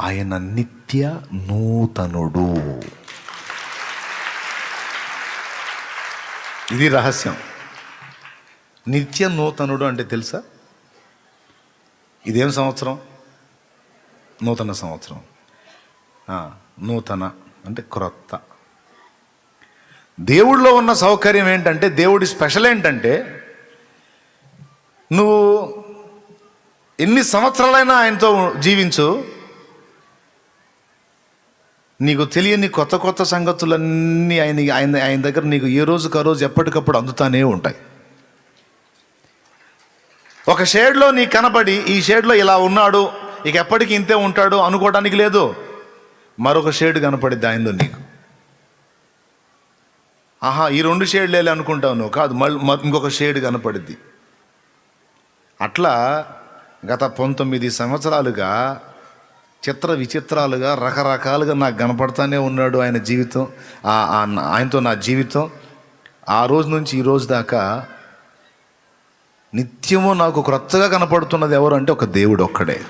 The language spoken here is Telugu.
ఆయన నిత్య నూతనుడు. ఇది రహస్యం. నిత్య నూతనుడు అంటే తెలుసా? ఇదేం సంవత్సరం? నూతన సంవత్సరం. నూతన అంటే క్రొత్త. దేవుడిలో ఉన్న సౌకర్యం ఏంటంటే దేవుడి స్పెషల్ ఏంటంటే నువ్వు ఎన్ని సంవత్సరాలైనా ఆయనతో జీవించు నీకు తెలియని కొత్త కొత్త సంగతులన్నీ ఆయన ఆయన ఆయన దగ్గర నీకు ఏ రోజుకు ఆ రోజు ఎప్పటికప్పుడు అందుతానే ఉంటాయి. ఒక షేడ్లో నీకు కనబడి ఈ షేడ్లో ఇలా ఉన్నాడు ఇక ఎప్పటికీ ఇంతే ఉంటాడు అనుకోవడానికి లేదు. మరొక షేడ్ కనపడిద్ది ఆయనలో నీకు. ఆహా ఈ రెండు షేడ్లే అనుకుంటావు నువ్వు. కాదు మళ్ళీ ఇంకొక షేడ్ కనపడిద్ది. అట్లా గత పంతొమ్మిది సంవత్సరాలుగా చిత్ర విచిత్రాలుగా రకరకాలుగా నాకు కనపడతానే ఉన్నాడు ఆయన జీవితం. ఆ- ఆయనతో నా జీవితం. ఆ రోజు నుంచి ఈ రోజు దాకా నిత్యము నాకు క్రొత్తగా కనపడుతున్నది ఎవరు అంటే ఒక దేవుడు ఒక్కడే.